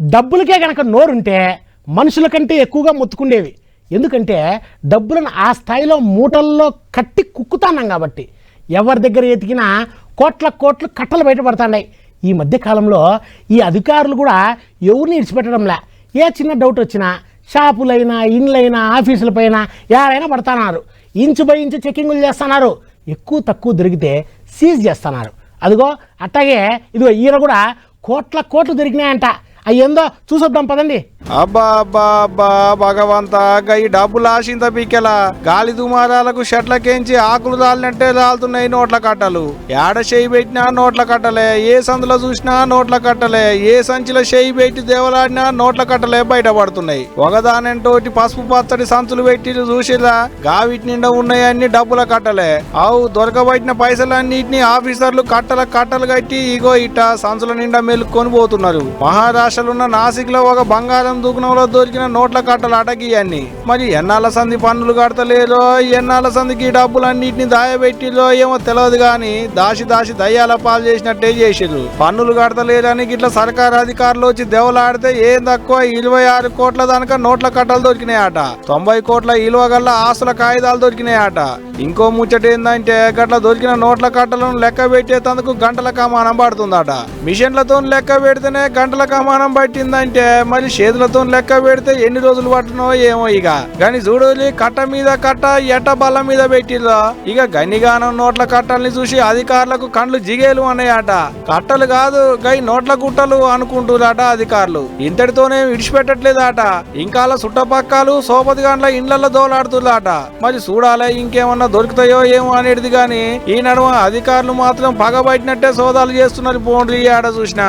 డబ్బులకే గనక నోరుంటే మనుషుల కంటే ఎక్కువగా మొత్తుకుండేవి. ఎందుకంటే డబ్బులను ఆ స్థాయిలో మూటల్లో కట్టి కుక్కుతాన్నాం కాబట్టి. ఎవరి దగ్గర ఎతికినా కోట్ల కోట్లు కట్టలు బయటపడుతున్నాయి. ఈ మధ్యకాలంలో ఈ అధికారులు కూడా ఎవరిని ఇడిచిపెట్టడంలే ఏ చిన్న డౌట్ వచ్చినా షాపులైనా ఇండ్లైనా ఆఫీసులపైన ఎవరైనా పడుతున్నారు. ఇంచు బై ఇంచు చెక్కింగులు చేస్తున్నారు. ఎక్కువ తక్కువ దొరికితే సీజ్ చేస్తున్నారు. అదిగో అట్టాగే ఇదిగో ఈయన కూడా కోట్ల కోట్లు దొరికినాయంట. అయ్యేందో చూసొద్దాం పదండి. అబ్బా అబ్బా అబ్బా భగవంత ఈ డబ్బులు ఆశింత పీకెలా. గాలి దుమారాలకు షట్లకేంచి ఆకులు రాలినట్టే రాలుతున్నాయి నోట్ల కట్టలు. ఏడ చేయి పెట్టినా నోట్ల కట్టలే ఏ సందులో చూసినా నోట్ల కట్టలే ఏ సంచిలో చేయి పెట్టి దేవలాడినా నోట్ల కట్టలే బయటపడుతున్నాయి. ఒకదానంటోటి పసుపు పచ్చడి సంచులు పెట్టి చూసిరా గావిటి నిండా ఉన్నాయన్ని డబ్బుల కట్టలే. అవు దొరకబట్టిన పైసలన్నిటిని ఆఫీసర్లు కట్టల కట్టలు కట్టి ఇగో ఇట సంచుల నిండా మెలుక్కొని పోతున్నారు. మహారాష్ట్ర ఉన్న నాసిక్లో ఒక బంగారం దుకాణంలో దొరికిన నోట్ల కట్టలు అటకి అన్ని మరి ఎన్నాళ్ళ సంధి పన్నులు కడతలేదో ఎన్నాళ్ళ సంధికి డబ్బులన్నింటినీ దాయబెట్టిలో ఏమో తెలియదు గాని దాసి దాసి దయ్యాల పాలు చేసినట్టే చేసిర్రు. పన్నులు కడతలేదని ఇట్లా సర్కారు అధికారులు వచ్చి దెవలాడితే ఏం తక్కువ ఇరవై ఆరు కోట్ల దానిక నోట్ల కట్టలు దొరికినాయట. తొంభై కోట్ల ఇలువ గల్ల ఆస్తుల కాగితాలు దొరికినాయట. ఇంకో ముచ్చట ఏందంటే గట్ల దొరికిన నోట్ల కట్టలను లెక్క పెట్టేందుకు గంటల కమానం పడుతుందట. మిషన్లతో లెక్క పెడితేనే గంటల కమానం పట్టిందంటే మరి చేతులతో లెక్క పెడితే ఎన్ని రోజులు పట్టనో ఏమో ఇక. గాని చూడలి కట్ట మీద కట్ట ఎట్ట బల్ల మీద పెట్టిర్రా? ఇక గనిగానం నోట్ల కట్టల్ని చూసి అధికారులకు కండ్లు జిగేలు అన్నాయట కట్టలు కాదు గై నోట్ల గుట్టలు అనుకుంటున్నారట అధికారులు. ఇంతటితోనే విడిచిపెట్టట్లేదట. ఇంకా అలా చుట్టపక్కలు సోపతి గంటల ఇండ్లలో దోలాడుతున్నారట మరి చూడాలే ఇంకేమన్నా దొరుకుతాయో ఏమో అనేది కానీ ఈ నడుమ అధికారులు మాత్రం పగబట్టినట్టే సోదాలు చేస్తున్నారు పోండ్రి ఆడ చూసినా.